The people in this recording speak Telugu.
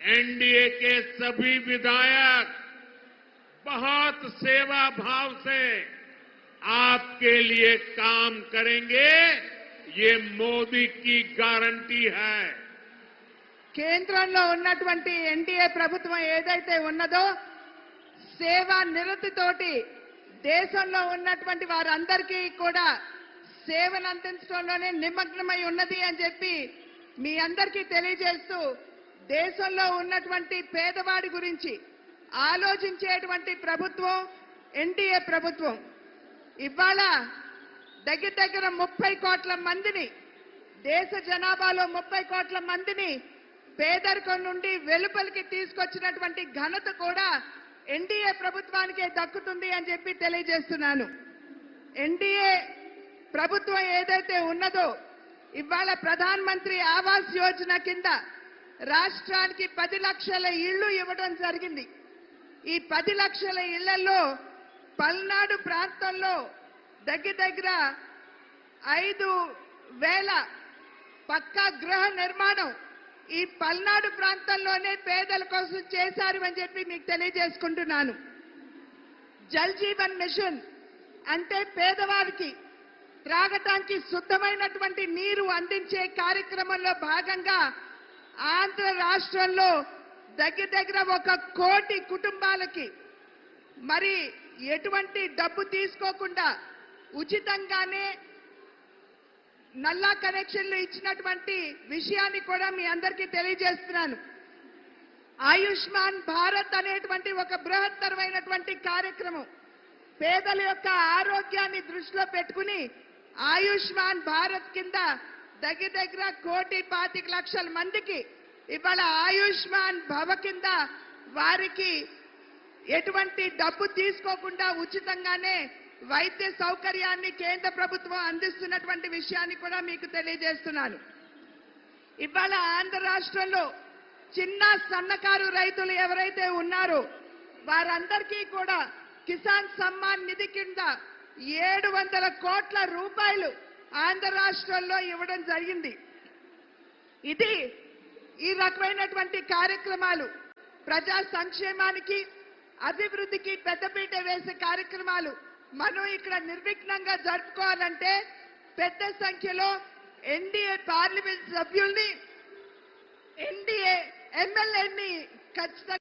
एनडीए के सभी विधायक बहुत सेवा भाव से आपके लिए काम करेंगे ये मोदी की गारंटी है కేంద్రంలో ఉన్నటువంటి ఎన్డీఏ ప్రభుత్వం ఏదైతే ఉన్నదో సేవా నిరతితోటి దేశంలో ఉన్నటువంటి వారందరికీ కూడా సేవను అందించడంలోనే నిమగ్నమై ఉన్నది అని చెప్పి మీ అందరికీ తెలియజేస్తూ దేశంలో ఉన్నటువంటి పేదవాడి గురించి ఆలోచించేటువంటి ప్రభుత్వం ఎన్డీఏ ప్రభుత్వం ఇవాళ దగ్గర దగ్గర ముప్పై కోట్ల మందిని దేశ జనాభాలో ముప్పై కోట్ల మందిని పేదరికం నుండి వెలుపలికి తీసుకొచ్చినటువంటి ఘనత కూడా ఎన్డీఏ ప్రభుత్వానికే దక్కుతుంది అని చెప్పి తెలియజేస్తున్నాను. ఎన్డీఏ ప్రభుత్వం ఏదైతే ఉన్నదో ఇవాళ ప్రధానమంత్రి ఆవాస్ యోజన కింద రాష్ట్రానికి పది లక్షల ఇళ్ళు ఇవ్వడం జరిగింది. ఈ పది లక్షల ఇళ్ళలో పల్నాడు ప్రాంతంలో దగ్గర దగ్గర ఐదు వేల పక్కా గృహ నిర్మాణం ఈ పల్నాడు ప్రాంతంలోనే పేదల కోసం చేశారు అని చెప్పి మీకు తెలియజేసుకుంటున్నాను. జల్ జీవన్ మిషన్ అంటే పేదవారికి త్రాగటానికి శుద్ధమైనటువంటి నీరు అందించే కార్యక్రమంలో భాగంగా ఆంధ్ర రాష్ట్రంలో దగ్గర దగ్గర ఒక కోటి కుటుంబాలకి మరి ఎటువంటి డబ్బు తీసుకోకుండా ఉచితంగానే నల్లా కనెక్షన్లు ఇచ్చినటువంటి విషయాన్ని కూడా మీ అందరికీ తెలియజేస్తున్నాను. ఆయుష్మాన్ భారత్ అనేటువంటి ఒక బృహత్తరమైనటువంటి కార్యక్రమం పేదల యొక్క ఆరోగ్యాన్ని దృష్టిలో పెట్టుకుని ఆయుష్మాన్ భారత్ కింద దగ్గర దగ్గర కోటి పాతిక లక్షల మందికి ఇవాళ ఆయుష్మాన్ భవ కింద వారికి ఎటువంటి డబ్బు తీసుకోకుండా ఉచితంగానే వైద్య సౌకర్యాన్ని కేంద్ర ప్రభుత్వం అందిస్తున్నటువంటి విషయాన్ని కూడా మీకు తెలియజేస్తున్నాను. ఇవాళ ఆంధ్ర రాష్ట్రంలో చిన్న సన్నకారు రైతులు ఎవరైతే ఉన్నారో వారందరికీ కూడా కిసాన్ సమ్మాన్ నిధి కింద ఏడు వందల కోట్ల రూపాయలు ఆంధ్ర రాష్ట్రంలో ఇవ్వడం జరిగింది. ఇది ఈ రకమైనటువంటి కార్యక్రమాలు ప్రజా సంక్షేమానికి అభివృద్ధికి పెద్దపీట వేసే కార్యక్రమాలు మనం ఇక్కడ నిర్విఘ్నంగా జరుపుకోవాలంటే పెద్ద సంఖ్యలో ఎన్డీఏ పార్లమెంట్ సభ్యుల్ని ఎన్డీఏ ఎమ్మెల్యేని ఖచ్చితంగా